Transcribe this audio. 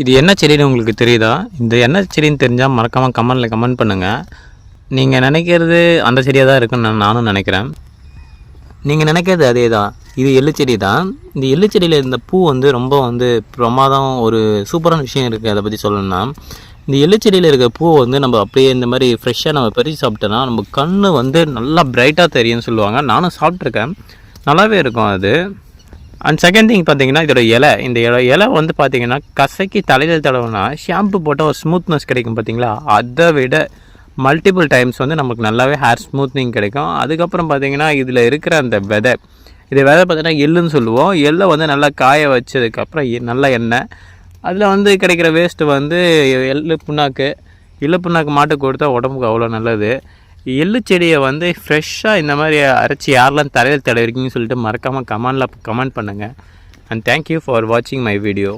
இது என்ன செடின்னு உங்களுக்கு தெரியுதா? இந்த என்ன செடின்னு தெரிஞ்சால் மறக்காமல் கமெண்டில் கமெண்ட் பண்ணுங்கள் நீங்கள் நினைக்கிறது அந்த செடியாக தான் இருக்குன்னு நான் நானும் நினைக்கிறேன். நீங்கள் நினைக்கிறது அதே தான் இது எள்ளு செடி தான் இந்த எள்ளு செடியில் இருந்த பூ வந்து ரொம்ப வந்து பிரமாதம் ஒரு சூப்பரான விஷயம் இருக்குது அதை பற்றி சொல்லணும்னா. இந்த எள்ளு செடியில் பூவை வந்து நம்ம அப்படியே இந்த மாதிரி ஃப்ரெஷ்ஷாக நம்ம பறித்து சாப்பிட்டோன்னா நம்ம கண் வந்து நல்லா பிரைட்டாக தெரியும்னு சொல்லுவாங்க. நானும் சாப்பிட்ருக்கேன் நல்லாவே இருக்கும் அது. அண்ட் செகண்ட் திங் பார்த்தீங்கன்னா இதோட இலை. இந்த இலை இலை வந்து பார்த்தீங்கன்னா கசக்கி தலையில் தடவுனா ஷாம்பு போட்டால் ஒரு ஸ்மூத்னஸ் கிடைக்கும் பார்த்தீங்களா? அதை விட மல்டிபிள் டைம்ஸ் வந்து நமக்கு நல்லாவே ஹேர் ஸ்மூத்னிங் கிடைக்கும். அதுக்கப்புறம் பார்த்தீங்கன்னா இதில் இருக்கிற அந்த விதை. இது விதை பார்த்தீங்கன்னா எள்ளுன்னு சொல்லுவோம். எள்ளை வந்து நல்லா காய வச்சதுக்கப்புறம் எ- நல்ல எண்ணெய். அதில் வந்து கிடைக்கிற வேஸ்ட்டு வந்து எள்ளு புண்ணாக்கு. எள்ளு புண்ணாக்கு மாட்டுக்கு கொடுத்தா உடம்புக்கு அவ்வளோ நல்லது. எள்ளு செடியை வந்து ஃப்ரெஷ்ஷாக இந்த மாதிரி அரைச்சி யாரெல்லாம் தரையில் தடவிருக்கீங்கன்னு சொல்லிட்டு மறக்காமல் கமெண்டில் கமெண்ட் பண்ணுங்கள் அண்ட் தேங்க்யூ ஃபார் வாட்சிங் மை வீடியோ